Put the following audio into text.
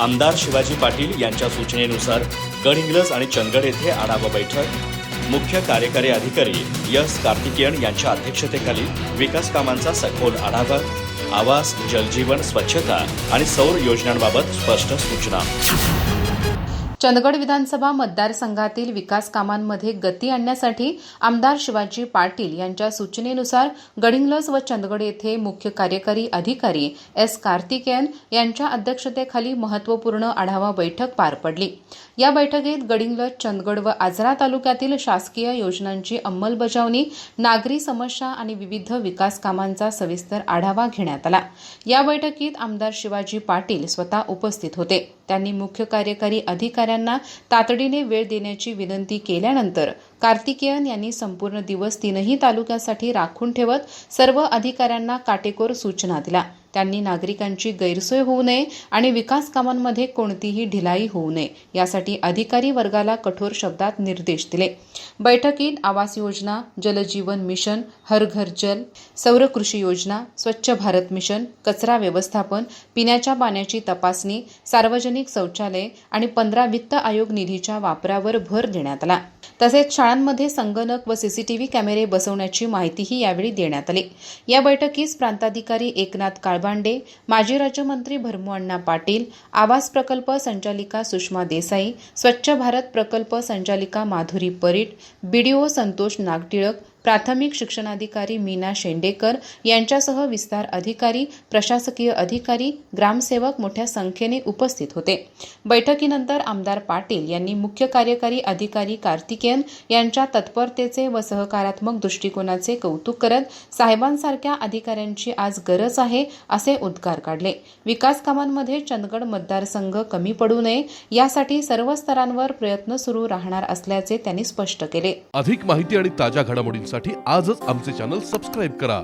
आमदार शिवाजी पाटील यांच्या सूचनेनुसार गडहिंग्लज आणि चंदगड येथे आढावा बैठक. मुख्य कार्यकारी अधिकारी यस कार्तिकेयन यांच्या अध्यक्षतेखाली विकास कामांचा सखोल आढावा आवास जलजीवन स्वच्छता आणि सौर योजनांबाबत स्पष्ट सूचना. चंदगड विधानसभा मतदारसंघातील विकास कामांमध्ये गती आणण्यासाठी आमदार शिवाजी पाटील यांच्या सूचनेनुसार गडिंग्लज व चंदगड येथे मुख्य कार्यकारी अधिकारी एस कार्तिकेयन यांच्या अध्यक्षतेखाली महत्त्वपूर्ण आढावा बैठक पार पडली. या बैठकीत गडिंग्लज चंदगड व आजरा तालुक्यातील शासकीय योजनांची अंमलबजावणी नागरी समस्या आणि विविध विकास कामांचा सविस्तर आढावा घेण्यात आला. या बैठकीत आमदार शिवाजी पाटील स्वतः उपस्थित होते. त्यांनी मुख्य कार्यकारी अधिकारी अधिकाऱ्यांना तातडीने वेळ देण्याची विनंती केल्यानंतर कार्तिकेयन यांनी संपूर्ण दिवस तीनही तालुक्यासाठी राखून ठेवत सर्व अधिकाऱ्यांना काटेकोर सूचना दिल्या. त्यांनी नागरिकांची गैरसोय होऊ नये आणि विकास कामांमध्ये कोणतीही ढिलाई होऊ नये यासाठी अधिकारी वर्गाला कठोर शब्दात निर्देश दिले. बैठकीत आवास योजना जलजीवन मिशन हर घर जल सौर कृषी योजना स्वच्छ भारत मिशन कचरा व्यवस्थापन पिण्याच्या पाण्याची तपासणी सार्वजनिक शौचालय आणि पंधरा वित्त आयोग निधीच्या वापरावर भर देण्यात आला. तसेच शाळांमध्ये संगणक व सीसीटीव्ही कॅमेरे बसवण्याची माहितीही यावेळी देण्यात आली. या बैठकीस प्रांताधिकारी एकनाथ काळबांडे माजी राज्यमंत्री भरमुअण्णा पाटील आवास प्रकल्प संचालिका सुषमा देसाई स्वच्छ भारत प्रकल्प संचालिका माधुरी परीट बीडीओ संतोष नागटिळक प्राथमिक शिक्षणाधिकारी मीना शेंडेकर यांच्यासह विस्तार अधिकारी प्रशासकीय अधिकारी ग्रामसेवक मोठ्या संख्येने उपस्थित होते. बैठकीनंतर आमदार पाटील यांनी मुख्य कार्यकारी अधिकारी कार्तिकेयन यांच्या तत्परतेचे व सहकारात्मक दृष्टिकोनाचे कौतुक करत साहेबांसारख्या अधिकाऱ्यांची आज गरज आहे असे उद्गार काढले. विकास कामांमध्ये चंदगड मतदारसंघ कमी पडू नये यासाठी सर्व स्तरांवर प्रयत्न सुरू राहणार असल्याचे त्यांनी स्पष्ट केले. अधिक माहिती आणि ताज्या घडामोडींसाठी आजच आमचे चॅनल सबस्क्राईब करा.